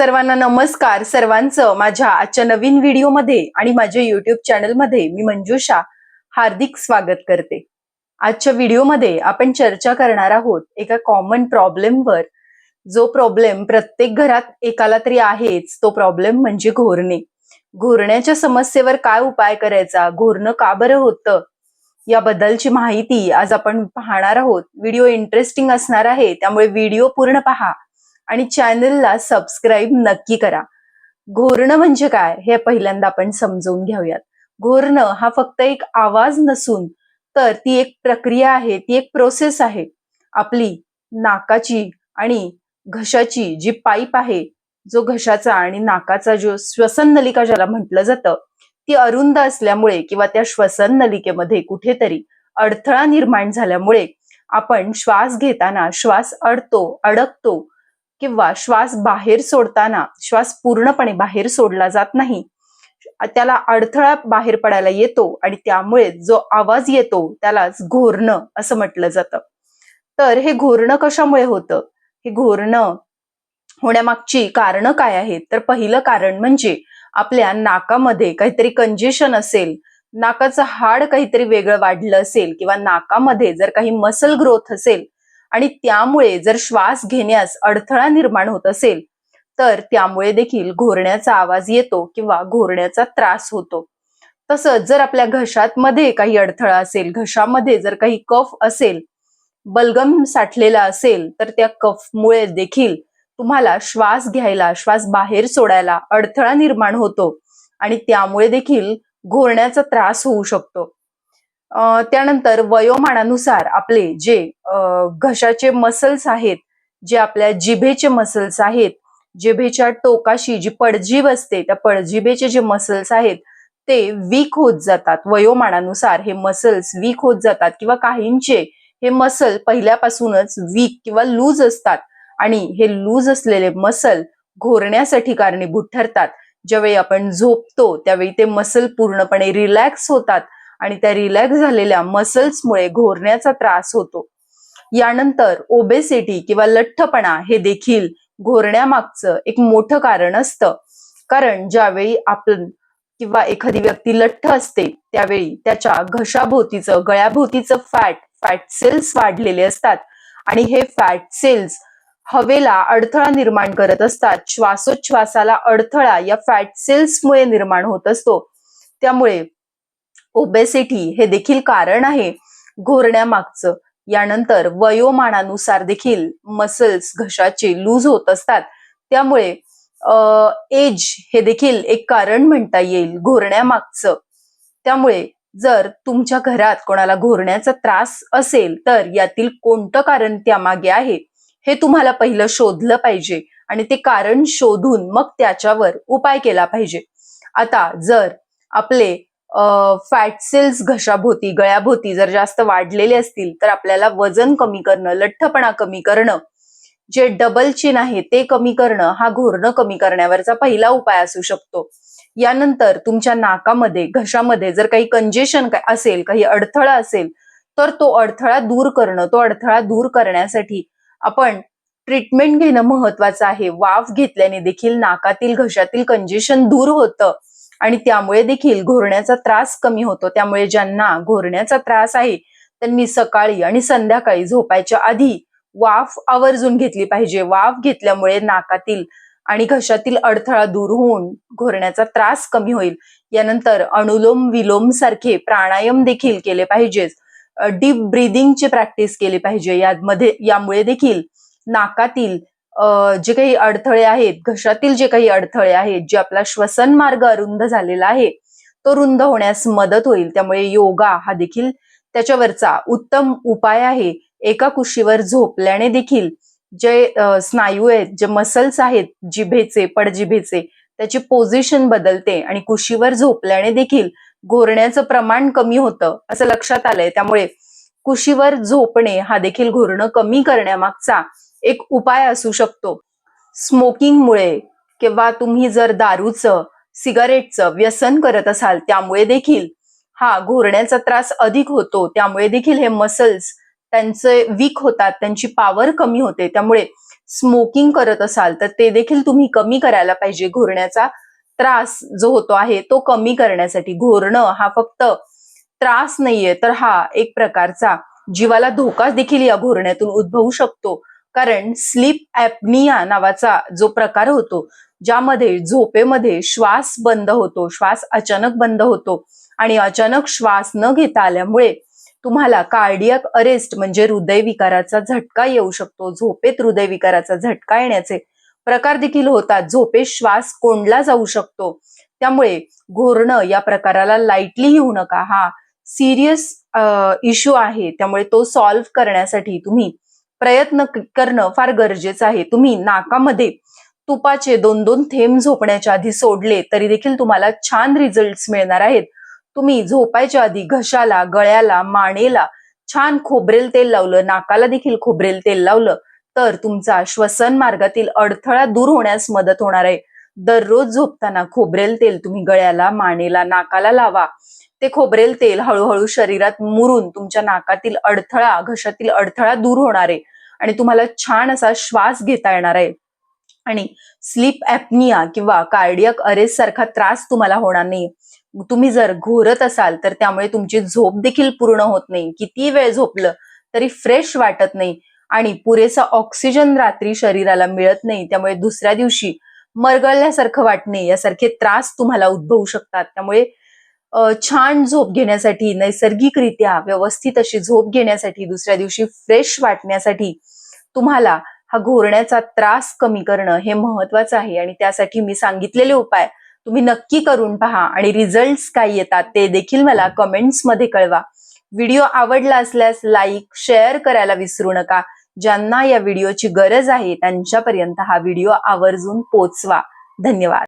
सर्वांना नमस्कार. सर्वांचं माझ्या आजच्या नवीन व्हिडिओमध्ये आणि माझ्या युट्यूब चॅनलमध्ये मी मंजुषा हार्दिक स्वागत करते. आजच्या व्हिडिओमध्ये आपण चर्चा करणार आहोत एका कॉमन प्रॉब्लेमवर जो प्रॉब्लेम प्रत्येक घरात एकाला तरी आहेच. तो प्रॉब्लेम म्हणजे घोरणे. घोरण्याच्या समस्येवर काय उपाय करायचा? घोरणं का बरं होतं? याबद्दलची माहिती आज आपण पाहणार आहोत. व्हिडिओ इंटरेस्टिंग असणार आहे. त्यामुळे व्हिडिओ पूर्ण पहा. आणि चॅनलला सबस्क्राईब नक्की करा. घोरणं म्हणजे काय? हे पहिल्यांदा आपण समजून घेऊयात. घोरणं हा फक्त एक आवाज नसून तर ती एक प्रक्रिया आहे ती एक प्रोसेस आहे. आपली नाकाची आणि घशाची जी पाईप आहे जो घशाचा आणि नाकाचा जो श्वसन नलिका ज्याला म्हटलं जातं ती अरुंद असल्यामुळे किंवा त्या श्वसन नलिकेमध्ये कुठेतरी अडथळा निर्माण झाल्यामुळे आपण श्वास घेताना श्वास अडतो अडकतो किंवा श्वास बाहेर सोडताना श्वास पूर्णपणे बाहेर सोडला जात नाही. त्याला अडथळा बाहेर पडायला येतो आणि त्यामुळे जो आवाज येतो त्यालाच घोरणं असं म्हटलं जातं. तर हे घोरणं कशामुळे होतं? हे घोरणं होण्यामागची कारणं काय आहेत? तर पहिलं कारण म्हणजे आपल्या नाकामध्ये काहीतरी कंजेशन असेल नाकाचं हाड काहीतरी वेगळं वाढलं असेल किंवा नाकामध्ये जर काही मसल ग्रोथ असेल आणि त्यामुळे जर श्वास घेण्यास अडथळा निर्माण होत असेल तर त्यामुळे देखील घोरण्याचा आवाज येतो किंवा घोरण्याचा त्रास होतो. तसंच जर आपल्या घशात मध्ये काही अडथळा असेल घशामध्ये जर काही कफ असेल बलगम साठलेला असेल तर त्या कफमुळे देखील तुम्हाला श्वास घ्यायला श्वास बाहेर सोडायला अडथळा निर्माण होतो आणि त्यामुळे देखील घोरण्याचा त्रास होऊ शकतो. त्यानंतर वयोमानानुसार आपले जे घशाचे मसल्स आहेत जे आपल्या जिभेचे मसल्स आहेत जिभेच्या टोकाशी जी पडजीभ असते त्या पडजिभेचे जे मसल्स आहेत ते वीक होत जातात. वयोमानानुसार हे मसल्स वीक होत जातात किंवा काहींचे हे मसल पहिल्यापासूनच वीक किंवा लूज असतात आणि हे लूज असलेले मसल घोरण्यासाठी कारणीभूत ठरतात. ज्यावेळी आपण झोपतो त्यावेळी ते मसल पूर्णपणे रिलॅक्स होतात. आणि त्या रिलॅक्स झालेल्या मसल्समुळे घोरण्याचा त्रास होतो. यानंतर ओबेसिटी किंवा लठ्ठपणा हे देखील घोरण्यामागचं एक मोठं कारण असतं. कारण ज्यावेळी आपण किंवा एखादी व्यक्ती लठ्ठ असते त्यावेळी त्याच्या घशाभोवतीचं गळ्याभोवतीचं फॅट फॅट सेल्स वाढलेले असतात. आणि हे फॅट सेल्स हवेला अडथळा निर्माण करत असतात. श्वासोच्छ्वासाला अडथळा या फॅट सेल्समुळे निर्माण होत असतो. त्यामुळे ओबेसिटी हे देखील कारण आहे. घोरण्यामागचं. यानंतर वयोमानानुसार देखील मसल्स घशाचे लूज होत असतात. त्यामुळे एज हे देखील एक कारण म्हणता येईल घोरण्यामागचं. त्यामुळे जर तुमच्या घरात कोणाला घोरण्याचा त्रास असेल तर यातील कोणतं कारण त्यामागे आहे हे तुम्हाला पहिलं शोधलं पाहिजे आणि ते कारण शोधून मग त्याच्यावर उपाय केला पाहिजे. आता जर आपले फॅट सेल्स घशाभोवती गळ्याभोवती जर जास्त वाढलेले असतील तर आपल्याला वजन कमी करणं लठ्ठपणा कमी करणं जे डबल चिन आहे ते कमी करणं हा घोरणं कमी करण्यावरचा पहिला उपाय असू शकतो. यानंतर तुमच्या नाकामध्ये घशामध्ये जर काही कंजेशन असेल काही अडथळा असेल तर तो अडथळा दूर करणं तो अडथळा दूर करण्यासाठी आपण ट्रीटमेंट घेणं महत्वाचं आहे. वाफ घेतल्याने देखील नाकातील घशातील कंजेशन दूर होतं. आणि त्यामुळे देखील घोरण्याचा त्रास कमी होतो. त्यामुळे ज्यांना घोरण्याचा त्रास आहे त्यांनी सकाळी आणि संध्याकाळी झोपायच्या आधी वाफ आवर्जून घेतली पाहिजे. वाफ घेतल्यामुळे नाकातील आणि घशातील अडथळा दूर होऊन घोरण्याचा त्रास कमी होईल. यानंतर अनुलोम विलोम सारखे प्राणायाम देखील केले पाहिजेत. डीप ब्रिदिंगची प्रॅक्टिस केली पाहिजे. यामध्ये यामुळे देखील नाकातील जे काही अडथळे आहेत घशातील जे काही अडथळे आहेत जे आपला श्वसन मार्ग अरुंद झालेला आहे तो रुंद होण्यास मदत होईल. त्यामुळे योगा हा देखील त्याच्यावरचा उत्तम उपाय आहे. एका कुशीवर झोपल्याने देखील जे स्नायू आहेत जे मसल्स आहेत जिभेचे पडजिभेचे त्याची पोझिशन बदलते आणि कुशीवर झोपल्याने देखील घोरण्याचं प्रमाण कमी होतं असं लक्षात आलंय. त्यामुळे कुशीवर झोपणे हा देखील घोरणं कमी करण्यामागचा एक उपाय असू शकतो. स्मोकिंगमुळे किंवा तुम्ही जर दारूचं सिगारेटचं व्यसन करत असाल त्यामुळे देखील हा घोरण्याचा त्रास अधिक होतो. त्यामुळे देखील हे मसल्स त्यांचे वीक होतात त्यांची पॉवर कमी होते. त्यामुळे स्मोकिंग करत असाल तर ते देखील तुम्ही कमी करायला पाहिजे. घोरण्याचा त्रास जो होतो आहे तो कमी करण्यासाठी. घोरणं हा फक्त त्रास नाहीये तर हा एक प्रकारचा जीवाला धोका देखील या घोरण्यातून उद्भवू शकतो. कारण स्लीप ऍपनिया नावाचा जो प्रकार होतो ज्यामध्ये झोपेमध्ये श्वास बंद होतो श्वास अचानक बंद होतो आणि अचानक श्वास न घेता आल्यामुळे तुम्हाला कार्डियक अरेस्ट म्हणजे हृदयविकाराचा झटका येऊ शकतो झोपेत हृदयविकाराचा झटका येण्याचे प्रकार देखील होतात. झोपेत श्वास कोंडला जाऊ शकतो. त्यामुळे घोरणं या प्रकाराला लाईटली घेऊ नका. हा सिरियस इश्यू आहे. त्यामुळे तो सॉल्व्ह करण्यासाठी तुम्ही प्रयत्न करणं फार गरजेचं आहे. तुम्ही नाकामध्ये तुपाचे दोन दोन थेंब झोपण्याच्या आधी सोडले तरी देखील तुम्हाला छान रिझल्ट मिळणार आहेत. तुम्ही झोपायच्या आधी घशाला गळ्याला मानेला छान खोबरेल तेल लावलं नाकाला देखील खोबरेल तेल लावलं तर तुमचा श्वसन मार्गातील अडथळा दूर होण्यास मदत होणार आहे. दररोज झोपताना खोबरेल तेल तुम्ही गळ्याला मानेला नाकाला लावा. ते खोबरेल तेल हळूहळू शरीरात मुरून तुमच्या नाकातील अडथळा घशातील अडथळा दूर होणार आहे. आणि तुम्हाला छान असा श्वास घेता येणार आहे. आणि स्लीप ऍपनिया किंवा कार्डियक अरेस्ट सारखा त्रास तुम्हाला होणार नाही. तुम्ही जर घोरत असाल तर त्यामुळे तुमची झोप देखील पूर्ण होत नाही. किती वेळ झोपलं तरी फ्रेश वाटत नाही. आणि पुरेसा ऑक्सिजन रात्री शरीराला मिळत नाही. त्यामुळे दुसऱ्या दिवशी मरगळल्यासारखं वाटणे यासारखे त्रास तुम्हाला उद्भवू शकतात. त्यामुळे छान झोप घेण्यासाठी नैसर्गिकरित्या व्यवस्थित अशी झोप घेण्यासाठी दुसऱ्या दिवशी फ्रेश वाटण्यासाठी तुम्हाला हा घोरण्याचा त्रास कमी करणं हे महत्वाचं आहे. आणि त्यासाठी मी सांगितलेले उपाय तुम्ही नक्की करून पहा. आणि रिझल्ट काय येतात ते देखील मला कमेंट्समध्ये कळवा. व्हिडिओ आवडला असल्यास लाईक शेअर करायला विसरू नका. ज्यांना या व्हिडिओची गरज आहे त्यांच्यापर्यंत हा व्हिडिओ आवर्जून पोचवा. धन्यवाद.